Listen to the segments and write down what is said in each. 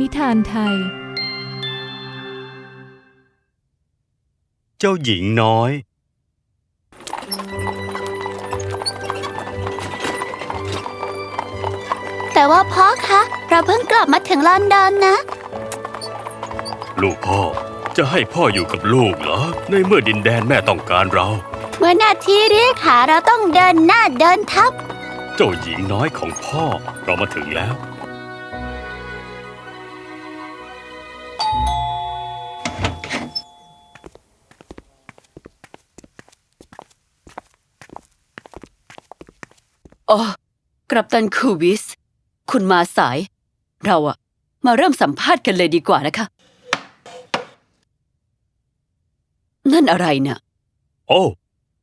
นิทานไทย เจ้าหญิงน้อย แต่ว่าพ่อคะ เราเพิ่งกลับมาถึงลอนดอนนะ ลูกพ่อ จะให้พ่ออยู่กับลูกเหรอ ในเมื่อดินแดนแม่ต้องการเรา เมื่อหนาทีเรียกหาเราต้องเดินหน้าเดินทับ เจ้าหญิงน้อยของพ่อ เรามาถึงแล้ว อ๋อกรับตันคูวิส คุณมาสาย เราอะมาเริ่มสัมภาษณ์กันเลยดีกว่านะคะ นั่นอะไรเนี่ย โอ้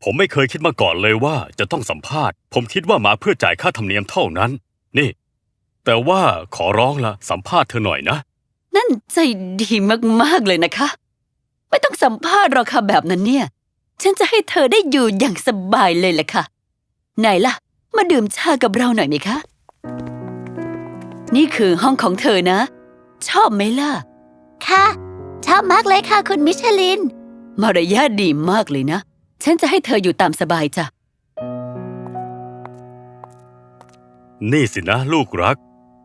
ผมไม่เคยคิดมาก่อนเลยว่าจะต้องสัมภาษณ์ ผมคิดว่ามาเพื่อจ่ายค่าธรรมเนียมเท่านั้น นี่ แต่ว่าขอร้องละสัมภาษณ์เธอหน่อยนะ นั่นใจดีมาก ๆ เลยนะคะ ไม่ต้องสัมภาษณ์หรอกค่ะแบบนั้นเนี่ย ฉันจะให้เธอได้อยู่อย่างสบายเลยแหละค่ะ ไหนล่ะ มาดื่มชากับเราหน่อยไหมคะ นี่คือห้องของเธอนะ ชอบไหมล่ะ ค่ะ ชอบมากเลยค่ะคุณมิชลิน มารยาทดีมากเลยนะ ฉันจะให้เธออยู่ตามสบายจ้ะ นี่สินะลูกรัก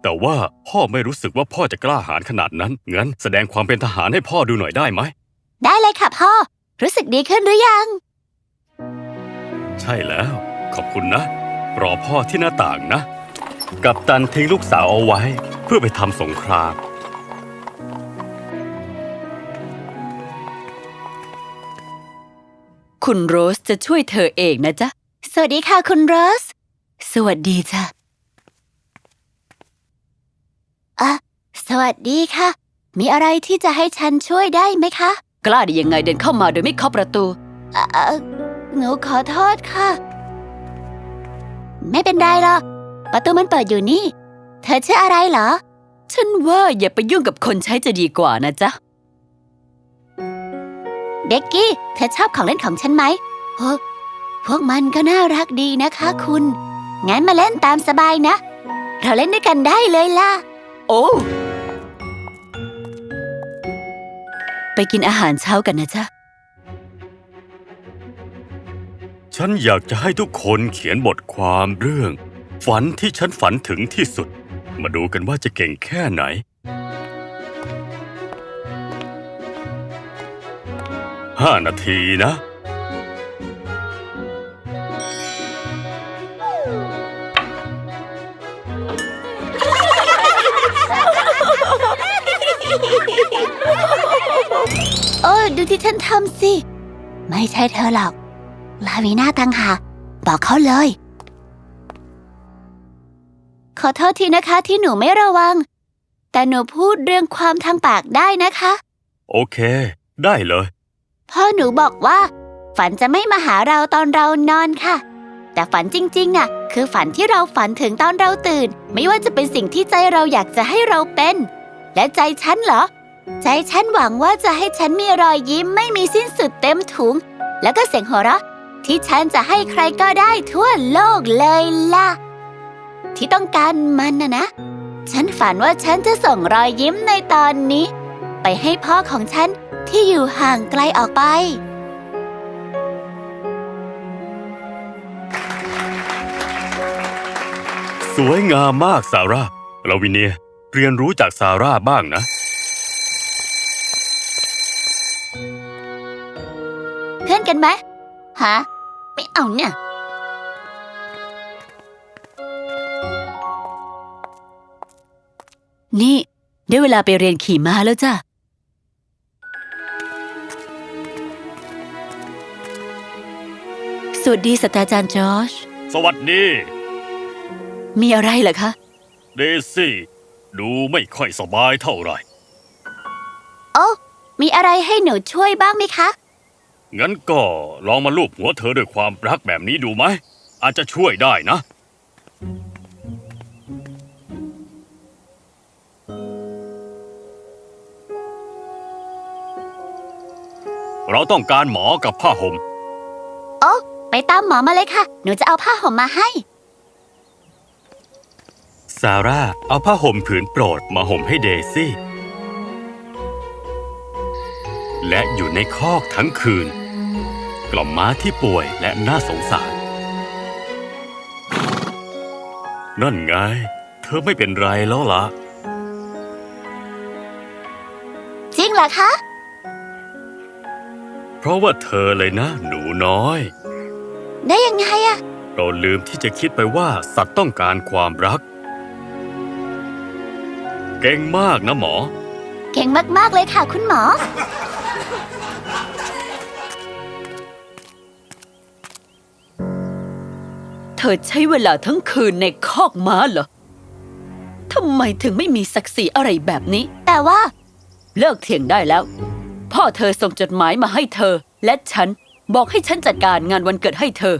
แต่ว่าพ่อไม่รู้สึกว่าพ่อจะกล้าหาญขนาดนั้น งั้นแสดงความเป็นทหารให้พ่อดูหน่อยได้ไหม ได้เลยค่ะพ่อ รู้สึกดีขึ้นหรือยัง ใช่แล้ว ขอบคุณนะ รอพ่อที่หน้าต่างนะ กับตันทิ้งลูกสาวเอาไว้ เพื่อไปทำสงคราม คุณโรสจะช่วยเธอเองนะจ๊ะ สวัสดีค่ะคุณโรส สวัสดีจ้ะอะสวัสดีค่ะ มีอะไรที่จะให้ฉันช่วยได้ไหมคะ กล้าได้ยังไงเดินเข้ามาโดยไม่เคาะประตู เอ่อเอ่อหนูขอโทษค่ะ ไม่เป็นไรหรอกประตูมันเปิดอยู่นี่ เธอชื่ออะไรเหรอ ฉันว่าอย่าไปยุ่งกับคนใช้จะดีกว่านะจ๊ะ เบกกี้ เธอชอบของเล่นของฉันไหมโอ้พวกมันก็น่ารักดีนะคะคุณ งั้นมาเล่นตามสบายนะ เราเล่นด้วยกันได้เลยล่ะ โอ้ ไปกินอาหารเช้ากันนะจ๊ะ ฉันอยากจะให้ทุกคนเขียนบทความเรื่อง ฝันที่ฉันฝันถึงที่สุด มาดูกันว่าจะเก่งแค่ไหน ห้านาทีนะ โอ้ดูที่ฉันทำสิ ไม่ใช่เธอหรอก ลาวีน่าตังหากบอกเขาเลย ขอโทษทีนะคะที่หนูไม่ระวัง แต่หนูพูดเรื่องความทางปากได้นะคะ โอเค ได้เลย พ่อหนูบอกว่า ฝันจะไม่มาหาเราตอนเรานอนค่ะ แต่ฝันจริงๆน่ะ คือฝันที่เราฝันถึงตอนเราตื่น ไม่ว่าจะเป็นสิ่งที่ใจเราอยากจะให้เราเป็น และใจฉันเหรอ ใจฉันหวังว่าจะให้ฉันมีรอยยิ้มไม่มีสิ้นสุดเต็มถุง แล้วก็เสียงหัวเราะ ที่ฉันจะให้ใครก็ได้ทั่วโลกเลยล่ะ ที่ต้องการมันนะนะ ฉันฝันว่าฉันจะส่งรอยยิ้มในตอนนี้ ไปให้พ่อของฉันที่อยู่ห่างไกลออกไป สวยงามมากซาร่าลาวิเนียเรียนรู้จากซาร่าบ้างนะเพื่อนกันไหม ฮะ ไม่เอาเนี่ย นี่ ได้เวลาไปเรียนขี่ม้าแล้วจ้ะ สวัสดีศาสตราจารย์จอช สวัสดี มีอะไรเหรอคะ เดซี่ ดูไม่ค่อยสบายเท่าไหร่ โอ้ มีอะไรให้หนูช่วยบ้างไหมคะ งั้นก็ลองมาลูบหัวเธอด้วยความรักแบบนี้ดูไหม อาจจะช่วยได้นะ เราต้องการหมอกับผ้าห่ม โอ้ไปตามหมอมาเลยค่ะ หนูจะเอาผ้าห่มมาให้ ซาร่าเอาผ้าห่มผืนโปรดมาห่มให้เดซี่ และอยู่ในคอกทั้งคืน กล่อมม้าที่ป่วยและน่าสงสาร นั่นไง เธอไม่เป็นไรแล้วล่ะ จริงเหรอคะ เพราะว่าเธอเลยนะ หนูน้อย ได้ยังไงอะเราลืมที่จะคิดไปว่าสัตว์ต้องการความรัก เก่งมากนะหมอ เก่งมากๆเลยค่ะคุณหมอ เธอใช้เวลาทั้งคืนในคอกม้าเหรอ ทำไมถึงไม่มีศักดิ์ศรีอะไรแบบนี้ แต่ว่า เลิกเถียงได้แล้ว พ่อเธอส่งจดหมายมาให้เธอ และฉันบอกให้ฉันจัดการงานวันเกิดให้เธอ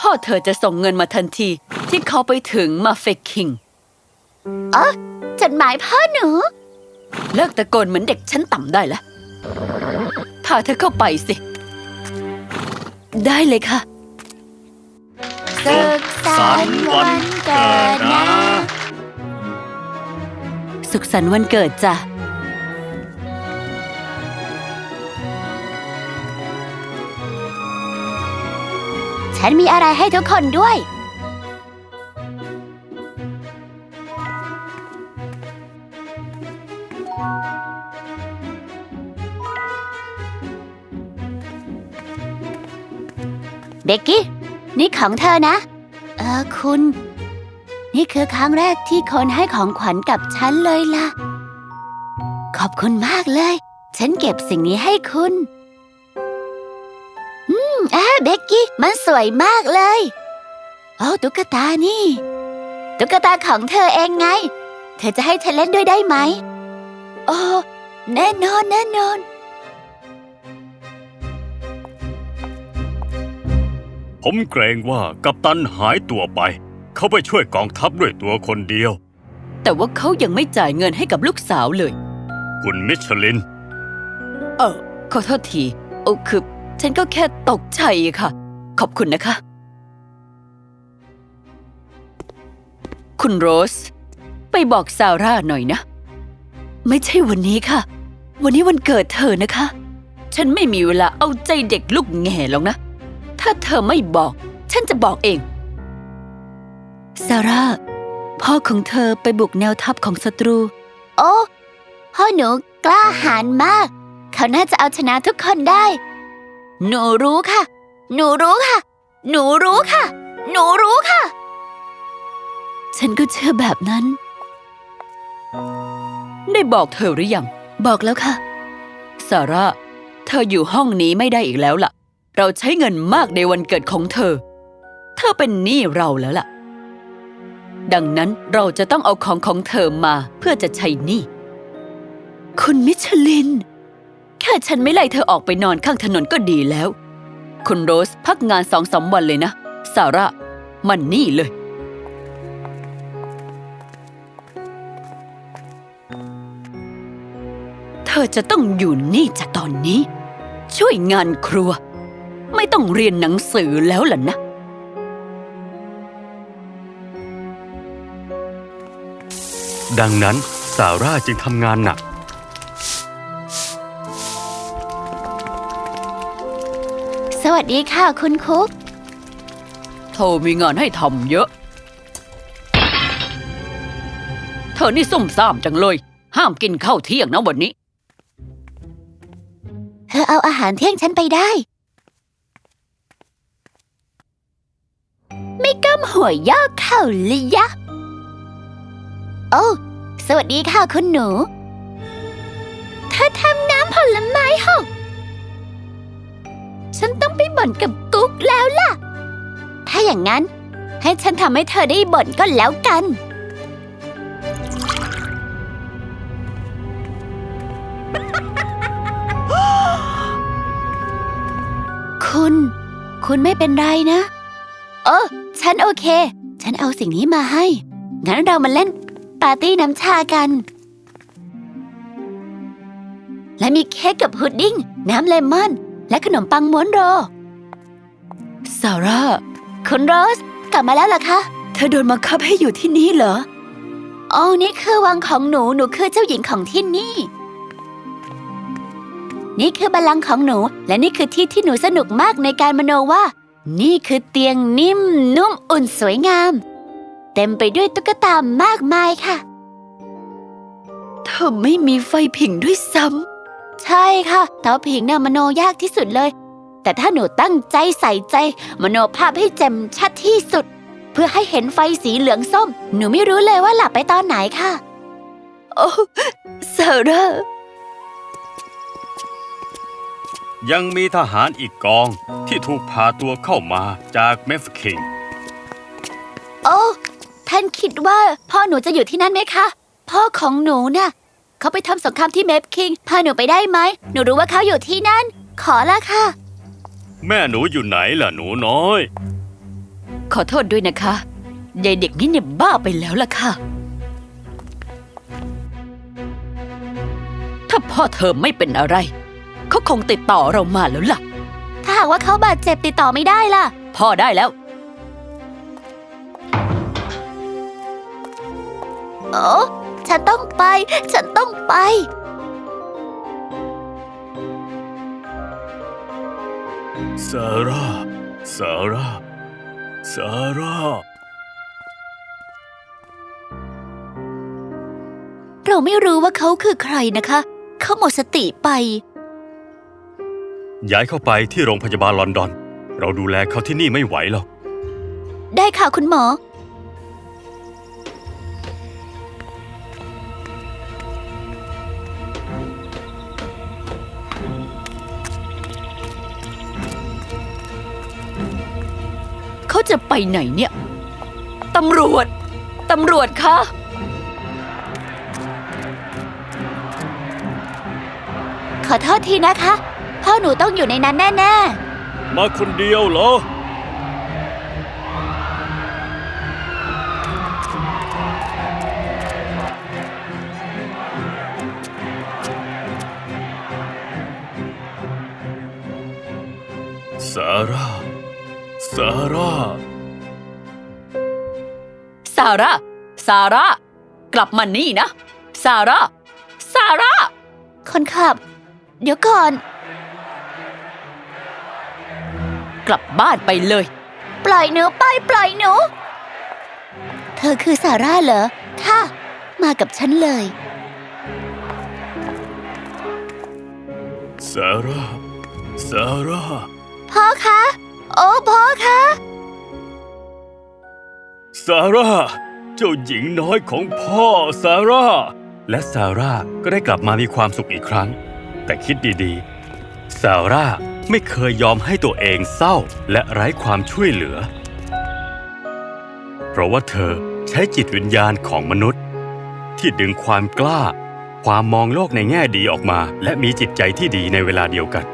พ่อเธอจะส่งเงินมาทันทีที่เขาไปถึงมาเฟกคิงจดหมายพ่อหนู เลิกตะโกนเหมือนเด็กชั้นต่ำได้แล้วพาเธอเข้าไปสิ ได้เลยค่ะ สุขสันต์วันเกิดนะ สุขสันต์วันเกิดจ้ะ ฉันมีอะไรให้ทุกคนด้วย เบกกี้ นี่ของเธอนะ เออคุณ นี่คือครั้งแรกที่คนให้ของขวัญกับฉันเลยล่ะ ขอบคุณมากเลย ฉันเก็บสิ่งนี้ให้คุณ อืมอ่าเบกกี้ มันสวยมากเลย โอ้ตุ๊กตานี่ ตุ๊กตาของเธอเองไง เธอจะให้ฉันเล่นด้วยได้ไหม โอ้แน่นอนแน่นอน ผมเกรงว่ากัปตันหายตัวไป เขาไปช่วยกองทัพด้วยตัวคนเดียว แต่ว่าเขายังไม่จ่ายเงินให้กับลูกสาวเลย คุณมิชลิน เออขอโทษทีโอ้คือ ฉันก็แค่ตกใจค่ะ ขอบคุณนะคะ คุณโรส ไปบอกซาร่าหน่อยนะ ไม่ใช่วันนี้ค่ะ วันนี้วันเกิดเธอนะคะ ฉันไม่มีเวลาเอาใจเด็กลูกแง่หรอกนะ ถ้าเธอไม่บอก ฉันจะบอกเอง ซาร่า พ่อของเธอไปบุกแนวทัพของศัตรู โอ้พ่อหนูกล้าหาญมาก เขาน่าจะเอาชนะทุกคนได้ หนูรู้ค่ะ หนูรู้ค่ะ หนูรู้ค่ะ หนูรู้ค่ะ ฉันก็เชื่อแบบนั้น ได้บอกเธอหรือยัง บอกแล้วค่ะ ซาร่า เธออยู่ห้องนี้ไม่ได้อีกแล้วล่ะ เราใช้เงินมากในวันเกิดของเธอ เธอเป็นหนี้เราแล้วล่ะ ดังนั้นเราจะต้องเอาของของเธอมาเพื่อจะใช้หนี้ คุณมิชลิน แค่ฉันไม่ไล่เธอออกไปนอนข้างถนนก็ดีแล้ว คุณโรสพักงานสองสามวันเลยนะ ซาร่า มันนี่เลย เธอจะต้องอยู่นี่จากตอนนี้ ช่วยงานครัว ต้องเรียนหนังสือแล้วล่ะนะ ดังนั้นซาร่าจึงทำงานหนัก สวัสดีค่ะคุณคุก เธอมีงานให้ทำเยอะ เธอนี่ซุ่มซ่ามจังเลย ห้ามกินข้าวเที่ยงนะวันนี้ เธอเอาอาหารเที่ยงฉันไปได้ ไม่ก้มหัวย่อเข่าเลยยะ โอ้ สวัสดีค่ะคุณหนู เธอทำน้ำผลไม้หก ฉันต้องไปบ่นกับกุ๊กแล้วล่ะ ถ้าอย่างนั้น ให้ฉันทำให้เธอได้บ่นก็แล้วกัน คุณ คุณไม่เป็นไรนะ เออฉันโอเค ฉันเอาสิ่งนี้มาให้ งั้นเรามาเล่นปาร์ตี้น้ำชากัน และมีเค้กกับพุดดิ้ง น้ำเลมอน และขนมปังม้วนโรซาร่า คุณโรส กลับมาแล้วเหรอคะ เธอโดนบังคับให้อยู่ที่นี่เหรอโอ้นี่คือวังของหนู หนูคือเจ้าหญิงของที่นี่ นี่คือบัลลังก์ของหนู และนี่คือที่ที่หนูสนุกมากในการมโนว่า นี่คือเตียงนิ่มนุ่มอุ่นสวยงาม เต็มไปด้วยตุ๊กตามากมายค่ะ เธอไม่มีไฟผิงด้วยซ้ใช่ค่ะ เตาผิงน่ะมโนยากที่สุดเลย แต่ถ้าหนูตั้งใจใส่ใจ มโนภาพให้แจ่มชัดที่สุด เพื่อให้เห็นไฟสีเหลืองส้ม หนูไม่รู้เลยว่าหลับไปตอนไหนค่ะำโอ้ซาร่า ยังมีทหารอีกกองที่ถูกพาตัวเข้ามาจากเมฟคิง โอ้ ท่านคิดว่าพ่อหนูจะอยู่ที่นั่นไหมคะ พ่อของหนูน่ะ เขาไปทำสงครามที่เมฟคิง พาหนูไปได้ไหม หนูรู้ว่าเขาอยู่ที่นั่น ขอละค่ะ แม่หนูอยู่ไหนล่ะหนูน้อย ขอโทษด้วยนะคะยายเด็กนี่เนี่ยบ้าไปแล้วล่ะค่ะ ถ้าพ่อเธอไม่เป็นอะไร เขาคงติดต่อเรามาแล้วล่ะ ถ้าหากว่าเขาบาดเจ็บติดต่อไม่ได้ล่ะ พ่อได้แล้ว โอ้ฉันต้องไป ฉันต้องไป ซาร่า ซาร่า ซาร่า เราไม่รู้ว่าเขาคือใครนะคะ เขาหมดสติไป ย้ายเข้าไปที่โรงพยาบาลลอนดอน เราดูแลเขาที่นี่ไม่ไหวหรอก ได้ค่ะคุณหมอ เขาจะไปไหนเนี่ย ตำรวจ ตำรวจคะ ขอโทษทีนะคะ พ่อหนูต้องอยู่ในนั้นแน่มาคนเดียวเหรอ ซาร่า ซาร่าซาร่า ซาร่า กลับมานี่นะ ซาร่า ซาร่า ๆ คนขับ เดี๋ยวก่อน กลับบ้านไปเลย ปล่อยหนูไปปล่อยหนู เธอคือซาร่าเหรอ ค่ะ มากับฉันเลย ซาร่า ซาร่า พ่อคะ โอ้พ่อคะ ซาร่า เจ้าหญิงน้อยของพ่อ ซาร่า และซาร่าก็ได้กลับมามีความสุขอีกครั้ง แต่คิดดีๆ ซาร่า ไม่เคยยอมให้ตัวเองเศร้าและไร้ความช่วยเหลือ เพราะว่าเธอใช้จิตวิญญาณของมนุษย์ ที่ดึงความกล้า ความมองโลกในแง่ดีออกมา และมีจิตใจที่ดีในเวลาเดียวกัน